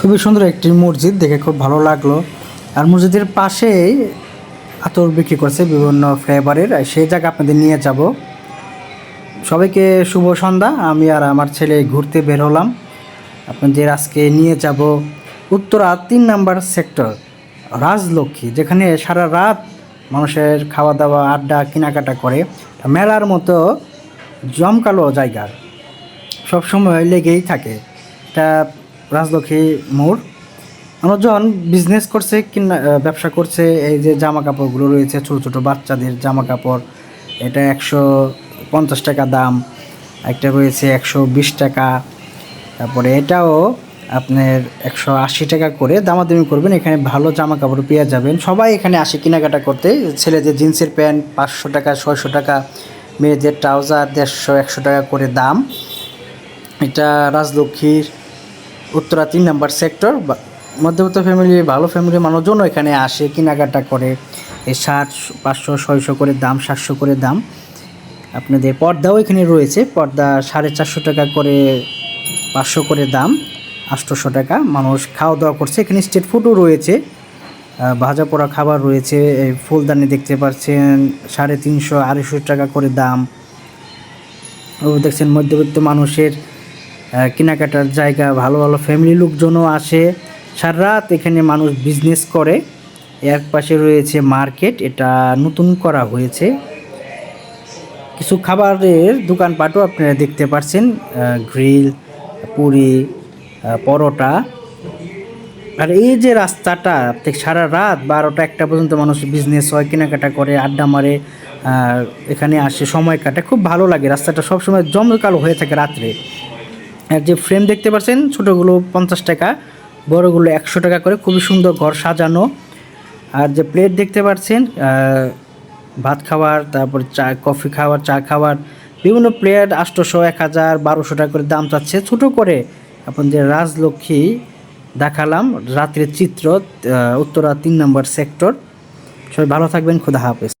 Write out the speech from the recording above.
খুবই সুন্দর একটি মসজিদ, দেখে খুব ভালো লাগল। আর মসজিদের পাশেই আতর বিক্রি করছে বিভিন্ন ফ্লেভারের সেই জায়গা আপনাদের নিয়ে যাব। সবাইকে শুভ সন্ধ্যা। আমি আর আমার ছেলে ঘুরতে বের হলাম। আপনাদের আজকে নিয়ে যাব উত্তরা তিন নাম্বার সেক্টর রাজলক্ষ্মী, যেখানে সারা রাত মানুষের খাওয়া দাওয়া আড্ডা, কেনাকাটা করে। মেলার মতো জমকালো জায়গা। সবসময় লেগেই থাকে। এটা রাজলক্ষ্মী মোড়। মানুষজন বিজনেস করছে, কিনা ব্যবসা করছে, এই যে জামা কাপড়গুলো রয়েছে, ছোটো ছোটো বাচ্চাদের জামা কাপড় এটা একশো পঞ্চাশ টাকা দাম, একটা রয়েছে একশো বিশ টাকা, তারপরে এটাও আপনার একশো আশি টাকা করে দামাদামি করবেন, এখানে ভালো জামা কাপড় পেয়ে যাবেন। সবাই এখানে আসে কেনাকাটা করতে, ছেলেদের জিন্সের প্যান্ট পাঁচশো টাকা, ছয়শো টাকা, মেয়েদের ট্রাউজার দেড়শো, একশো টাকা করে দাম। এটা রাজলক্ষ্মীর উত্তরা তিন নাম্বার সেক্টর মধ্যবিত্ত ফ্যামিলি ভালো ফ্যামিলির মানুষজনও এখানে আসে, কেনাকাটা করে। এই ষাট, পাঁচশো, ছয়শো করে দাম, সাতশো করে দাম। আপনাদের পর্দাও এখানে রয়েছে, পর্দা সাড়ে চারশো টাকা করে, পাঁচশো করে দাম, আটশোশো টাকা। মানুষ খাওয়া দাওয়া করছে, এখানে স্ট্রিট ফুডও রয়েছে। ভাজা পোড়া খাবার রয়েছে, এই ফুলদানি দেখতে পাচ্ছেন, সাড়ে তিনশো, আড়াইশো টাকা করে দাম। ও দেখছেন মধ্যবিত্ত মানুষের কেনাকাটার জায়গা, ভালো ভালো ফ্যামিলি লোকজনও আসে। সারা রাত এখানে মানুষ বিজনেস করে। এর পাশে রয়েছে মার্কেট এটা নতুন করা হয়েছে। কিছু খাবারের দোকানপাটও আপনারা দেখতে পাচ্ছেন গ্রিল পুরি পরোটা। আর এই যে রাস্তাটা সারা রাত বারোটা একটা পর্যন্ত মানুষ বিজনেস হয়, কেনাকাটা করে, আড্ডা মারে এখানে আসে, সময় কাটে। খুব ভালো লাগে, রাস্তাটা সবসময় জমকালো হয়ে থাকে রাত্রে। আর যে ফ্রেম দেখতে পাচ্ছেন, ছোটোগুলো পঞ্চাশ টাকা, বড়গুলো একশো টাকা করে, খুবই সুন্দর ঘর সাজানো। আর যে প্লেট দেখতে পাচ্ছেন ভাত খাওয়ার, তারপর চা কফি খাওয়ার, চা খাওয়ার, বিভিন্ন প্লেট আটশোশো এক হাজার, বারোশো টাকা করে দাম চাচ্ছে। ছোটো করে আপনাদের রাজলক্ষ্মী দেখালাম, রাত্রের চিত্র উত্তরা তিন নম্বর সেক্টর সবাই ভালো থাকবেন, খুদা হাফেজ।